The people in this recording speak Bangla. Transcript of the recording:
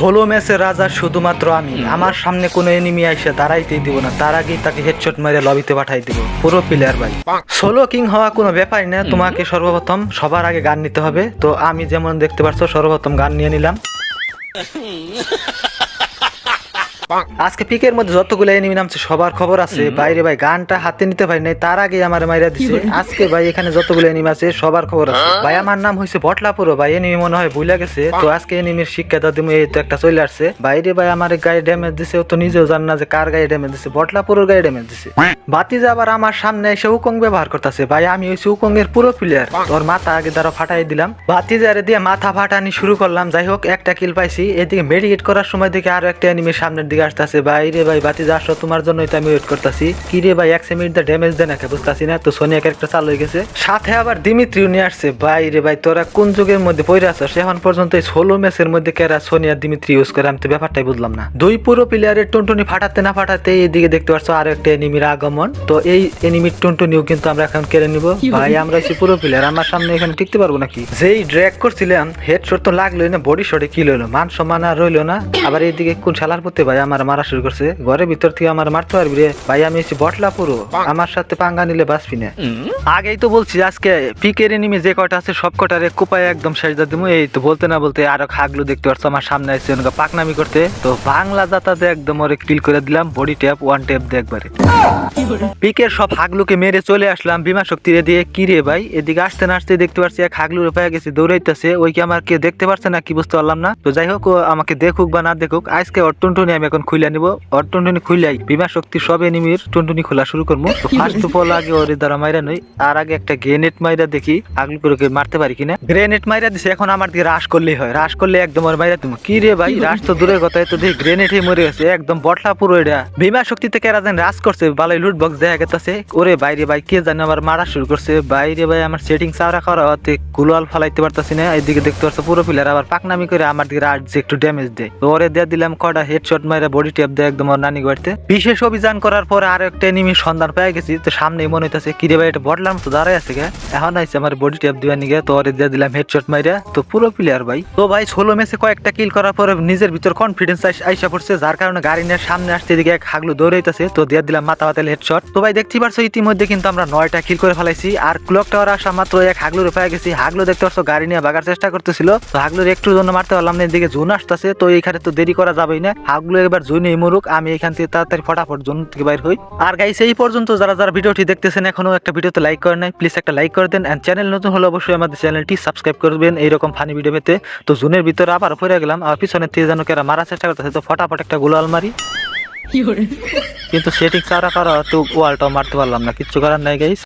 ষোলো ম্যাচের রাজা শুধুমাত্র আমি। আমার সামনে কোনো এনিমি আইসে দাঁড়াইতেই দিব না। তার আগেই তাকে হেডশট মেরে লবিতে পাঠাই দিব। পুরো প্লেয়ার ভাই। ষোলো কিং হওয়া কোনো ব্যাপারই না। তোমাকে সর্বপ্রথম সবার আগে গান নিতে হবে। তো আমি যেমন দেখতে পাচ্ছ সর্বপ্রথম গান নিয়ে নিলাম। আজকে পিকের মধ্যে যতগুলো এনিমি নামছে সবার খবর আছে। বাইরে ভাই গানটা হাতে নিতে পারি নাই তার আগে আমার মাইরা দিছে। আজকে ভাই এখানে যতগুলো এনিমি আছে সবার খবর আছে। ভাই আমার নাম হয়েছে বটলাপুরো। ভাই এনিমি মনে হয় ভুলে গেছে। তো আজকে এনিমির শিক্ষা দাদি এই তো একটা চলে আসছে। বাইরে ভাই আমার গায়ে ড্যামেজ দিছে ও তো নিজেও জান না যে কার গায়ে ড্যামেজ দিছে। বটলাপুরোর গায়ে ড্যামেজ দিছে। বাতিজা আবার আমার সামনে এসে উকং ব্যবহার করতেছে। ভাই আমি হয়েছি উকং এর পুরো প্লেয়ার ওর মাথা আগে দ্বারা ফাটাই দিলাম। বাতিজারে দিয়ে মাথা ফাটানি শুরু করলাম। যাই হোক একটা কিল পাইছি। এদিকে মেডিকেট করার সময় দেখে আরও একটা এনিমি সামনের দিকে আসতেছে ভাই রে ভাই বাতিজা আসো তোমার জন্যই তো আমি ওয়েট করতেছি। কি রে ভাই এক মিনিট দা ড্যামেজ দেয় নাকি বুঝতেছি না? তো সোনিয়া ক্যারেক্টার চালু হয়ে গেছে। সাথে আবার দিমিত্রিও নিয়ে আসছে। ভাই রে ভাই তোরা কোন যুগের মধ্যে পড়ে আছিস? এখন পর্যন্ত এই ষোলো ম্যাচের মধ্যে কেরা সোনিয়া দিমিত্রি ইউজ করে? আমি তো ব্যাপারটাই বুঝলাম না। দুই পুরো প্লেয়ারের টুনটুনি ফাটাতে না ফাটাতে এইদিকে দেখতে পাচ্ছ আরও একটা এনিমির আগমন। তো এই এনিমির টুনটুনিও কিন্তু আমরা এখন কেড়ে নিব। ভাই আমরা হচ্ছি পুরো প্লেয়ার আমার সামনে এখানে টিকতে পারব নাকি? যেই ড্র্যাগ করছিলাম হেড শট তো লাগলোই না বডি শটে কি লইলো? মান সম্মান আর রইল না। আবার এইদিকে কোন শালার প্রতি ভাই আমার মারা শুরু করছে। ঘরের ভিতর থেকে আমার মারতে পারবি রে। ভাই আমি হচ্ছি বটলা পুরো। আমার সাথে পাঙ্গা নিলে বাঁচবি না। আগেই তো বলছি আজকে পিকের এনিমি যে কটা আছে সব কটারে কোপায় একদম শেষ দিমু। এই তো বলতে না বলতে আরও খাগলো দেখতে পাচ্ছ আমার সামনে আছে ওনাকে পাকনামি করতে। তো বাংলা জাতাতে একদম ওরে কিল করে দিলাম বডি ট্যাপ ওয়ান ট্যাপ দিয়ে একবারে। পিকের সব হাগলুকে মেরে চলে আসলাম বিমা শক্তিরে দিয়ে। কি রে ভাই এদিকে আসতে না আসতে দেখতে পাচ্ছি এক হাগলুর পেয়ে গেছে দৌড়াইতেছে ওই কি আমার কে দেখতে পারছে না কি বুঝতে পারলাম না। তো যাই হোক আমাকে দেখুক বা না দেখুক আজকে ওর টুনটুনি আমি এখন খুলে নিব। ওর টুনটুনি খুলাই বিমা শক্তি সব এনিমির টুনটুনি খোলা শুরু করব ফার্স্ট অফ অল আগে ওর দ্বারা মাইরা নই আর আগে একটা গ্রেনেড মাইরা দেখি আগলুকে মারতে পারি কিনা। গ্রেনেড মাইরা দিছে এখন আমার দিকে রাশ করলেই হয়। রাশ করলে একদম ওর মাইরা তুমি কি রে ভাই রাশ তো দূরের কথা তো দেখি গ্রেনেড মরে গেছে একদম বটলা পুরো এটা। বিমা শক্তি থেকে এরা যেন রাশ করছে বালাই লুট বক্স দেখা গেছে ওরে বাইরে ভাই কে জানে আমার মারা শুরু করছে। বাইরে ভাই আমার সেটিং চাওয়া করা হতে কুলাল ফালাইতে পারতাছি না। এইদিকে দেখতে পাচ্ছ পুরো প্লেয়ার আবার পাকনামি করে আমার দিকে যে একটু ড্যামেজ দেয়। ওরে দিয়ে দিলাম কটা হেডশট মাইরা বডি ট্যাপ দেয় একদম ওর নানি বাড়িতে। বিশেষ অভিযান করার পরে আর একটা এনিমি সন্ধান পেয়ে গেছি, তো সামনেই মনে হইতাছে, কিরে ভাই, এটা বটলাম তো দাঁড়াই আছে গে এখন আইছে আমার বডি ট্যাপ দিবা নিগে তো ওরে দিয়ে দিলাম হেডশট মাইরা, তো পুরো প্লেয়ার ভাই। তো ভাই, ষোলো ম্যাচে কয়েকটা কিল করার পরে নিজের ভিতর কনফিডেন্স আইসা পড়ছে, যার কারণে গাড়ি নিয়ে সামনে আসতে এদিকে এক হাগলু দৌড়াইতেছে তো দিয়ে দিলাম মাথা মাতাল হেডশট তো ভাই দেখতে পারছ, ইতিমধ্যে কিন্তু আমরা নয়টা কিল করে ফেলাইছি, আর ক্লক টাওয়ার আসা মাত্র এক হাগলুর পেয়ে গেছি। হাগলু দেখতে পারছ, গাড়ি নিয়ে ভাগার চেষ্টা করতেছিল, তো হাগলুর একটু জন্য মারতে পারলাম না, এদিকে জুন আসতেছে, তো এইখানে তো দেরি করা যাবেই না। হাগলু এবার জুন এই মুরুক আমি এখান থেকে তাড়াতাড়ি ফটাফট জুন থেকে বাইর হই। আর গাইস এই পর্যন্ত যারা যারা ভিডিওটি দেখতেছেন এখনও একটা ভিডিওতে লাইক করেন নাই প্লিজ একটা লাইক করে দেন। এন্ড চ্যানেল নতুন হলে অবশ্যই আমাদের চ্যানেলটি সাবস্ক্রাইব করবেন এইরকম ফানি ভিডিও পেতে। তো জুনের ভিতরে আবার পড়ে গেলাম আর পিছনের থেকে যেন কেরা মারার চেষ্টা করতেছে তো ফটাফট একটা গোলাল মারি কিন্তু সেটিং সারা করা তো ওয়ালটাও মারতে পারলাম না কিচ্ছু করার নাই গাইস